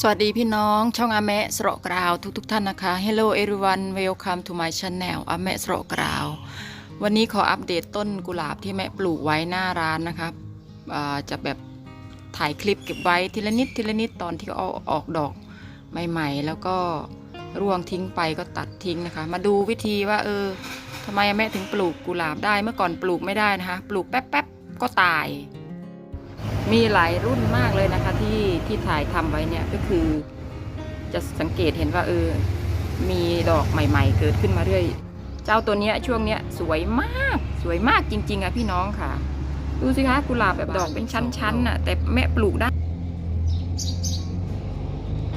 สวัสดีพี่น้อง ช่องอาแมะสระกราวทุกทุกๆท่านนะคะ Hello everyone welcome to my channel อาแมะสระกราว วันนี้ขออัปเดตต้นกุหลาบที่แม่ปลูกไว้หน้าร้านนะครับจะแบบถ่ายคลิปเก็บไว้ทีละนิดทีละนิดตอนที่เอาออกดอกใหม่ๆ แล้วก็ร่วงทิ้งไปก็ตัดทิ้งนะคะ มาดูวิธีว่าเออทำไมแม่ถึงปลูกกุหลาบได้เมื่อก่อนปลูกไม่ได้นะคะ ปลูกแป๊บๆก็ตาย มีหลายรุ่นมากเลยนะคะที่ที่ถ่ายทำไว้เนี่ยก็คือ จะสังเกตเห็นว่าเออ มีดอกใหม่ ๆ เกิดขึ้นมาเรื่อย เจ้าตัวเนี้ยช่วงเนี้ยสวยมากสวยมากจริง ๆอะพี่น้องค่ะ ดูสิคะกุหลาบแบบดอกเป็นชั้นๆน่ะแต่แม่ปลูกได้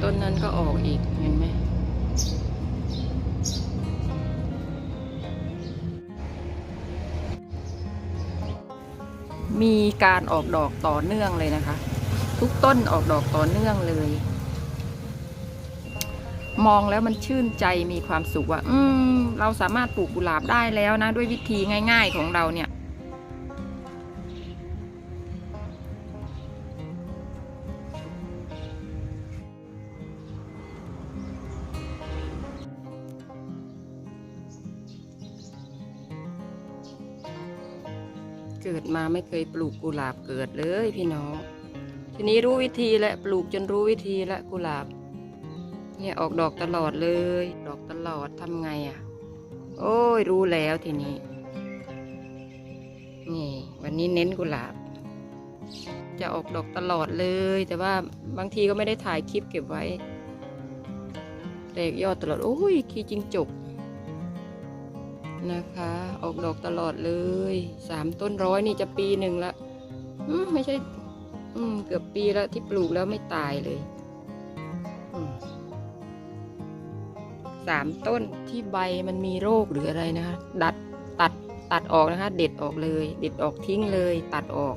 ต้นนั้นก็ออกอีกเห็นไหม มีการออกดอกต่อเนื่องเลยนะคะ ทุกต้นออกดอกต่อเนื่องเลย มองแล้วมันชื่นใจมีความสุขว่า อืม เราสามารถปลูกกุหลาบได้แล้วนะ ด้วยวิธีง่าย ๆของเราเนี่ย เกิดมาไม่เคยปลูกกุหลาบเกิดเลยพี่น้อง ทีนี้รู้วิธีและปลูกจนรู้วิธีและกุหลาบ เนี่ยออกดอกตลอดเลย ดอกตลอดทำไงอะ่ะ โอ้ยรู้แล้วทีนี้ นี่ วันนี้เน้นกุหลาบ จะออกดอกตลอดเลย แต่ว่าบางทีก็ไม่ได้ถ่ายคลิปเก็บไว้แตกยอดตลอด โอ้ยขี้จิงจก นะคะ ออกดอกตลอดเลยสามต้นร้อยนี่จะปีหนึ่งละไม่ใช่ อืม เกือบปีแล้วที่ปลูกแล้วไม่ตายเลยสามต้นที่ใบมันมีโรคหรืออะไรนะคะดัดตัดตัดออกนะคะ เด็ดออกเลย เด็ดออกทิ้งเลย ตัดออก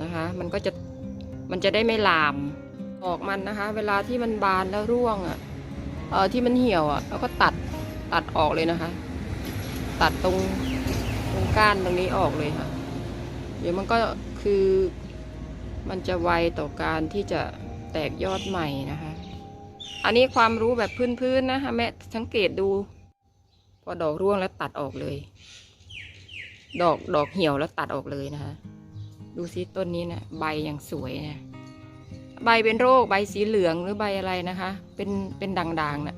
นะคะ มันก็จะมันจะได้ไม่ลามออกมันนะคะ เวลาที่มันบานแล้วร่วงอะ่ะเออที่มันเหี่ยวอะ่ะแล้วก็ตัดตัดออกเลยนะคะ ตัดตรงตรงก้านตรงนี้ออกเลยค่ะ เดี๋ยวมันก็คือมันจะไวต่อการที่จะแตกยอดใหม่นะคะ อันนี้ความรู้แบบพื้นๆนะคะแม่สังเกตดู พอดอกร่วงแล้วตัดออกเลย ดอกดอกเหี่ยวแล้วตัดออกเลยนะคะ ดูซิต้นนี้นะใบยังสวยนะใบเป็นโรคใบสีเหลืองหรือใบอะไรนะคะ เป็นเป็นด่างๆนะ่ะ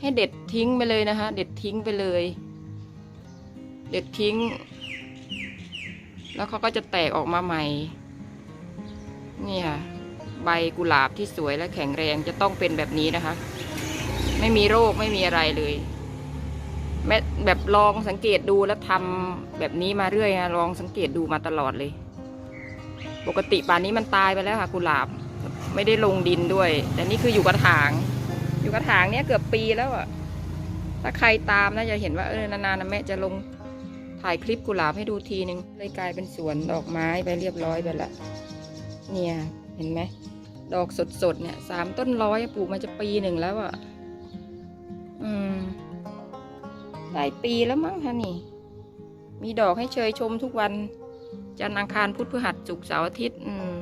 ให้เด็ดทิ้งไปเลยนะคะ เด็ดทิ้งไปเลย เด็ดทิ้ง แล้วเขาก็จะแตกออกมาใหม่เนี่ยใบกุหลาบที่สวยและแข็งแรงจะต้องเป็นแบบนี้นะคะ ไม่มีโรคไม่มีอะไรเลยแม้แบบลองสังเกตดูแล้วทำแบบนี้มาเรื่อยนะลองสังเกตดูมาตลอดเลย ปกติป่านนี้มันตายไปแล้วค่ะ กุหลาบ ไม่ได้ลงดินด้วย แต่นี่คืออยู่กระถาง อยู่กระถางเนี้ยเกือบปีแล้วอะถ้าใครตามน่าจะเห็นว่าเออนานๆนะแม่จะลง ถ่ายคลิปกุหลาบให้ดูทีนึงเลยกลายเป็นสวนดอกไม้ไปเรียบร้อยไปละเนี่ยเห็นไหมดอกสดๆเนี่ยสามต้นร้อยปลูกมาจะปีหนึ่งแล้วอะ่ะอืมได้ปีแล้วมั้งคะนี่ มีดอกให้เชยชมทุกวัน จันทร์อังคารพุธพฤหัสศุกร์เสาร์อาทิตย์ อืม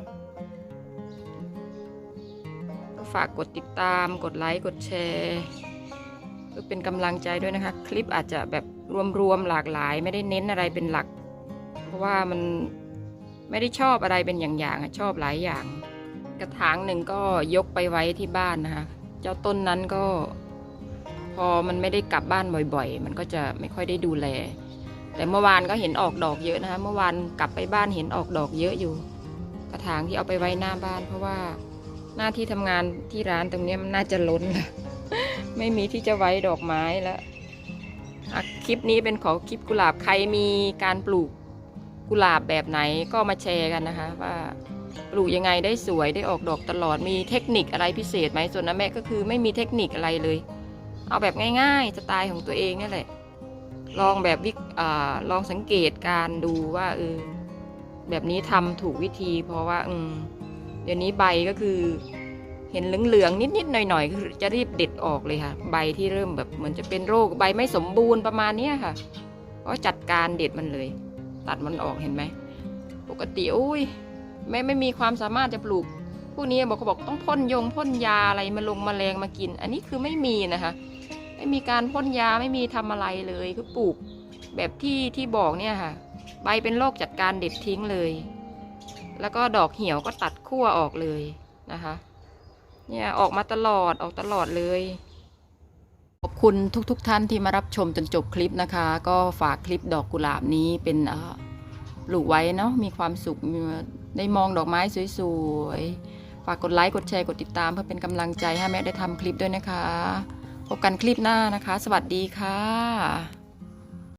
ก็ฝากกดติดตาม กดไลค์ กดแชร์เพื่อเป็นกำลังใจด้วยนะคะ คลิปอาจจะแบบ รวมๆหลากหลาย ไม่ได้เน้นอะไรเป็นหลัก เพราะว่ามันไม่ได้ชอบอะไรเป็นอย่างๆชอบหลายอย่าง กระถางหนึ่งก็ยกไปไว้ที่บ้านนะคะเจ้าต้นนั้นก็ พอมันไม่ได้กลับบ้านบ่อยๆ มันก็จะไม่ค่อยได้ดูแล แต่เมื่อวานก็เห็นออกดอกเยอะนะคะเมื่อวานกลับไปบ้านเห็นออกดอกเยอะอยู่ กระถางที่เอาไปไว้หน้าบ้าน เพราะว่าหน้าที่ทำงานที่ร้านตรงนี้มันน่าจะล้นละไม่มีที่จะไว้ดอกไม้แล้วอะ คลิปนี้เป็นของคลิปกุหลาบใครมีการปลูกกุหลาบแบบไหนก็มาแชร์กันนะคะ ว่าปลูกยังไงได้สวยได้ออกดอกตลอดมีเทคนิคอะไรพิเศษไหมส่วนน้าแม่ก็คือไม่มีเทคนิคอะไรเลย เอาแบบง่ายๆสไตล์ของตัวเองนี่แหละ ลองแบบวิอ่าลองสังเกตการดูว่าเออแบบนี้ทำถูกวิธี เพราะว่าอืมเดี๋ยวนี้ใบก็คือ เห็นเหลืองๆนิดๆหน่อยๆคือจะรีบเด็ดออกเลยค่ะ ใบที่เริ่มแบบเหมือนจะเป็นโรคใบไม่สมบูรณ์ประมาณนี้ค่ะก็จัดการเด็ดมันเลย ตัดมันออกเห็นไหมปกติอุ้ยแม่ไม่มีความสามารถจะปลูกพวกนี้บอกเขาบอกต้องพ่นยงพ่นยาอะไรมาลงมแมลงมากิน อันนี้คือไม่มีนะคะ ไม่มีการพ่นยาไม่มีทำอะไรเลยคือปลูกแบบที่ที่บอกเนี่ยค่ะ ใบเป็นโรคจัดการเด็ดทิ้งเลย แล้วก็ดอกเหี่ยวก็ตัดขั้วออกเลยนะคะ เนี่ยออกมาตลอดออกตลอดเลย ขอบคุณทุกๆทท่านที่มารับชมจนจบคลิปนะคะ ก็ฝากคลิปดอกกุหลาบนี้เป็นปลูกไว้เนาะมีความสุขได้มองดอกไม้สวยๆ ฝากกดไลค์กดแชร์กดติดตามเพื่อเป็นกำลังใจให้แม่ได้ทำคลิปด้วยนะคะ พบกันคลิปหน้านะคะ สวัสดีค่ะ